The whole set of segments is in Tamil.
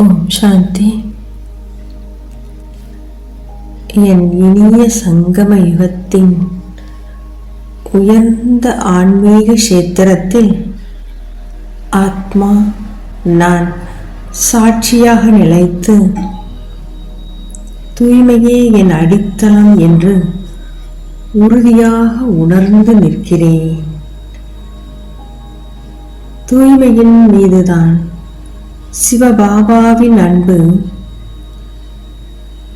ஓம் சாந்தி. என் இனிய சங்கம யுகத்தின் உயர்ந்த ஆன்மீக கஷேத்திரத்தில் ஆத்மா நான் சாட்சியாக நிலைத்து தூய்மையே என் அடித்தளம் என்று உறுதியாக உணர்ந்து நிற்கிறேன். தூய்மையின் மீதுதான் சிவபாபாவின் அன்பு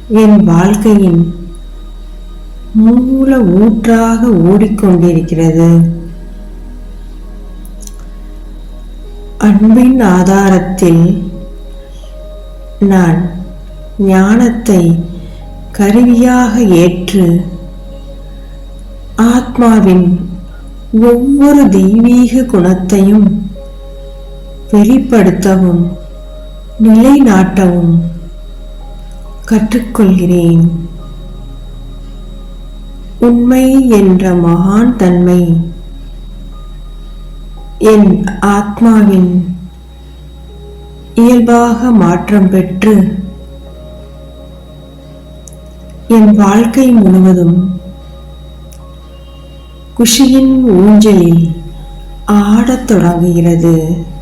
என் வாழ்க்கையின் மூல ஊற்றாக ஓடிக்கொண்டிருக்கிறது. அன்பின் ஆதாரத்தில் நான் ஞானத்தை கருவியாக ஏற்று ஆத்மாவின் ஒவ்வொரு தெய்வீக குணத்தையும் வெளிப்படுத்தவும் நிலைநாட்டவும் கற்றுக்கொள்கிறேன். உண்மை என்ற மகான் தன்மை என் ஆத்மாவின் இயல்பாக மாற்றம் பெற்று என் வாழ்க்கை முழுவதும் குஷியின் ஊஞ்சலில் ஆடத் தொடங்குகிறது.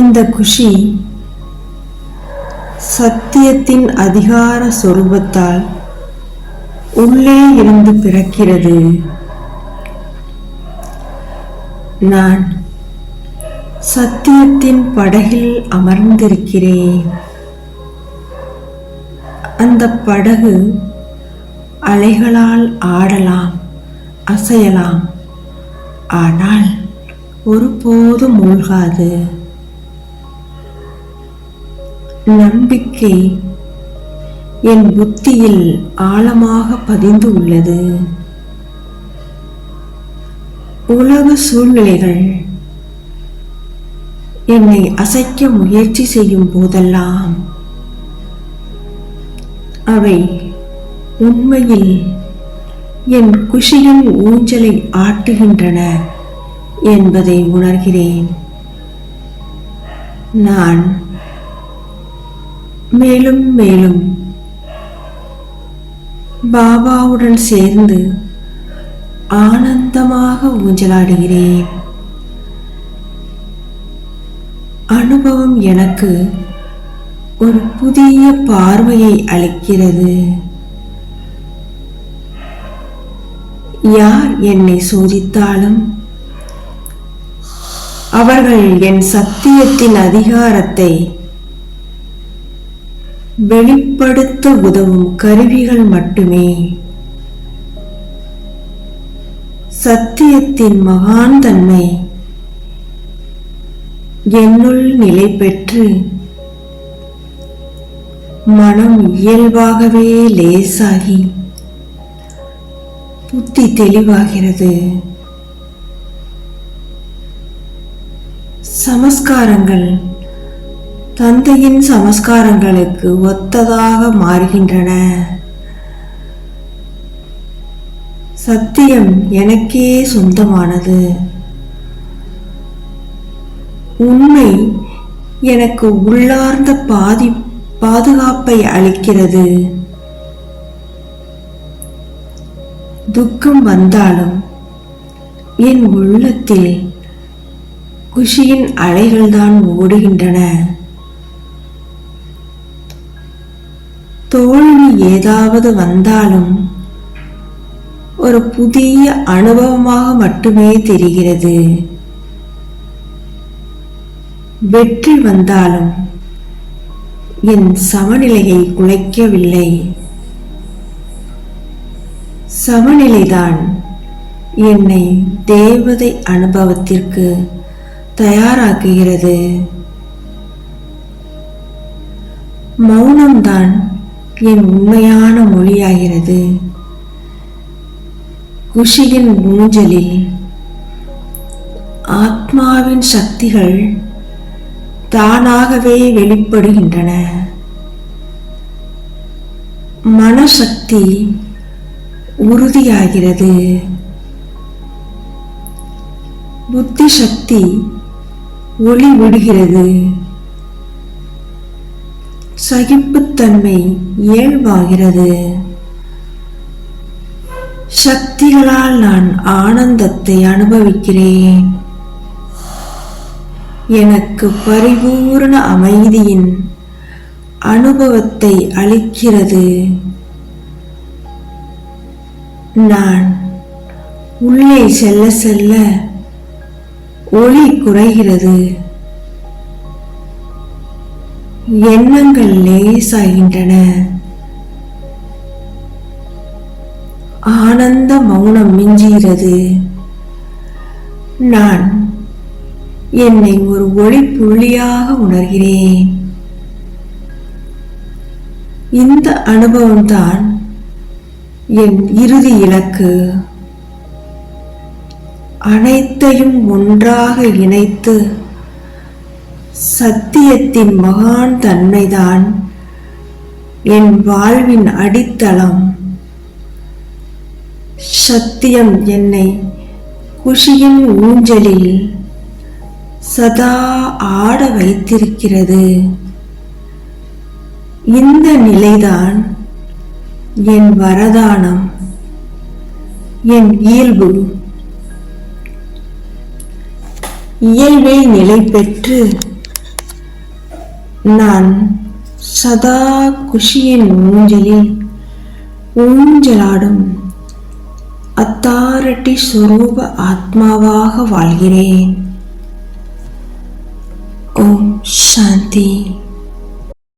இந்த குஷி சத்தியத்தின் அதிகார சொரூபத்தால் உள்ளே இருந்து பிறக்கிறது. நான் சத்தியத்தின் படகில் அமர்ந்திருக்கிறேன். அந்த படகு அலைகளால் ஆடலாம் அசையலாம். ஆனால் ஒருபோதும் மூழ்காது. நம்பிக்கை என் புத்தியில் ஆழமாக பதிந்து உள்ளது. உலக சூழ்நிலைகள் என்னை அசைக்க முயற்சி செய்யும் போதெல்லாம் அவை உண்மையில் என் குஷியின் ஊஞ்சலை ஆட்டுகின்றன என்பதை உணர்கிறேன். நான் மேலும் மேலும். பாபாவுடன் சேர்ந்து ஆனந்தமாக ஊஞ்சலாடுகிறேன். அனுபவம் எனக்கு ஒரு புதிய பார்வையை அளிக்கிறது. யார் என்னை சோதித்தாலும் அவர்கள் என் சத்தியத்தின் அதிகாரத்தை வெளிப்படுத்த உதவும் கருவிகள் மட்டுமே. சத்தியத்தின் மகான் தன்மை என்னுள் நிலை பெற்று மனம் இயல்பாகவே லேசாகி புத்தி தெளிவாகிறது. சமஸ்காரங்கள் தந்தையின் சமஸ்காரங்களுக்கு ஒத்ததாக மாறுகின்றன. சத்தியம் எனக்கே சொந்தமானது. உண்மை எனக்கு உள்ளார்ந்த பாதி பாதுகாப்பை அளிக்கிறது. துக்கம் வந்தாலும் என் உள்ளத்தில் குஷியின் அலைகள்தான் ஓடுகின்றன. தோல்வி ஏதாவது வந்தாலும் ஒரு புதிய அனுபவமாக மட்டுமே தெரிகிறது. வெற்றி வந்தாலும் என் சமநிலையை குலைக்கவில்லை. சமநிலைதான் என்னை தேவதை அனுபவத்திற்கு தயாராக்குகிறது. மௌனம்தான் என் உண்மையான மொழியாகிறது. குஷியின் ஊஞ்சலில் ஆத்மாவின் சக்திகள் தானாகவே வெளிப்படுகின்றன. மனசக்தி உறுதியாகிறது. புத்தி சக்தி ஒளி விடுகிறது. சகிப்புத்தன்மை இயல்பாகிறது. சக்திகளால் நான் ஆனந்தத்தை அனுபவிக்கிறேன். எனக்கு பரிபூரண அமைதியின் அனுபவத்தை அளிக்கிறது. நான் உள்ளே செல்ல செல்ல ஒளி குறைகிறது. எண்ணங்கள் லேசாகின்றன. ஆனந்த மௌனம் மிஞ்சுகிறது. நான் என்னை ஒரு ஒளி புள்ளியாக உணர்கிறேன். இந்த அனுபவம்தான் என் இறுதி இலக்கு. அனைத்தையும் ஒன்றாக இணைத்து சத்தியத்தின் மகான் தன்மைதான். என் வாழ்வின் அடித்தளம். சத்தியம் என்னை குஷியின் ஊஞ்சலில் சதா ஆட வைத்திருக்கிறது. இந்த நிலைதான் என் வரதானம் என் இயல்பு. இயல்பை நிலை பெற்று நான் சதா குஷியின் ஊஞ்சலில் ஊஞ்சலாடும் அத்தாரட்டி சுரூப ஆத்மாவாக வாழ்கிறேன். ஓம் சாந்தி.